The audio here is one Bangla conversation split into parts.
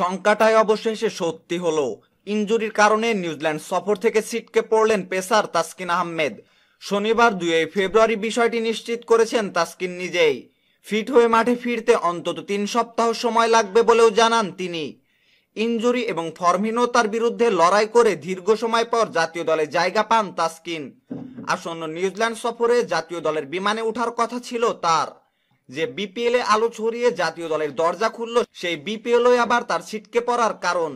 শঙ্কাটাই অবশেষে সত্যি হলো। ইঞ্জুরির কারণে নিউজিল্যান্ড সফর থেকে সিটকে পড়লেন পেসার তাসকিন আহমেদ। শনিবার দুই ফেব্রুয়ারি বিষয়টি নিশ্চিত করেছেন তাসকিন নিজেই। ফিট হয়ে মাঠে ফিরতে অন্তত তিন সপ্তাহ সময় লাগবে বলেও জানান তিনি। ইঞ্জুরি এবং ফর্মহীনতার বিরুদ্ধে লড়াই করে দীর্ঘ সময় পর জাতীয় দলে জায়গা পান তাসকিন। আসন্ন নিউজিল্যান্ড সফরে জাতীয় দলের বিমানে ওঠার কথা ছিল তার। যে বিপিএল এ আলো ছড়িয়ে জাতীয় দলের দরজা খুলল, সেই বিপিএল আবার তার ছিটকে পড়ার কারণ।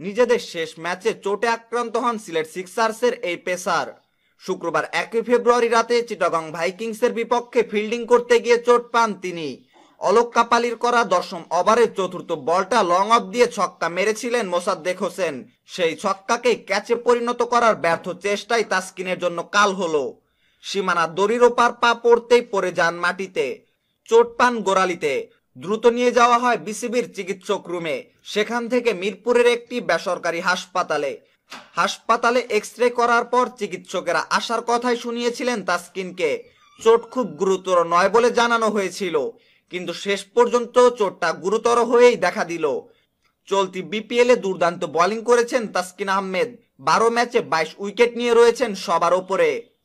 নিজেদের শেষ ম্যাচে চোটে আক্রান্ত হন সিলেট সিক্সার্সের এই পেসার। শুক্রবার একই ফেব্রুয়ারি রাতে চিটাগং ভাইকিংসের বিপক্ষে ফিল্ডিং করতে গিয়ে চোট পান তিনি। অলোক কাপালির করা দশম ওভারের চতুর্থ বলটা লং অফ দিয়ে ছক্কা মেরেছিলেন মোসাদ্দেক হোসেন। সেই ছক্কাকে ক্যাচে পরিণত করার ব্যর্থ চেষ্টাই তাসকিনের জন্য কাল হলো। সীমানা দড়ির ওপার পা পড়তেই পড়ে যান মাটিতে। চোট পান গোড়ালিতে। দ্রুত নিয়ে যাওয়া হয় বিসিবির চিকিৎসক রুমে। সেখান থেকে মিরপুরের একটি বেসরকারি হাসপাতালে। হাসপাতালে এক্স রে করার পর চিকিৎসকেরা আসার কথাই শুনিয়েছিলেন তাসকিনকে। চোট খুব গুরুতর নয় বলে জানানো হয়েছিল, কিন্তু শেষ পর্যন্ত চোটটা গুরুতর হয়েই দেখা দিল। চলতি বিপিএল দুর্দান্ত বোলিং করেছেন তাসকিন আহমেদ। বারো ম্যাচে বাইশ উইকেট নিয়ে রয়েছেন সবার ওপরে।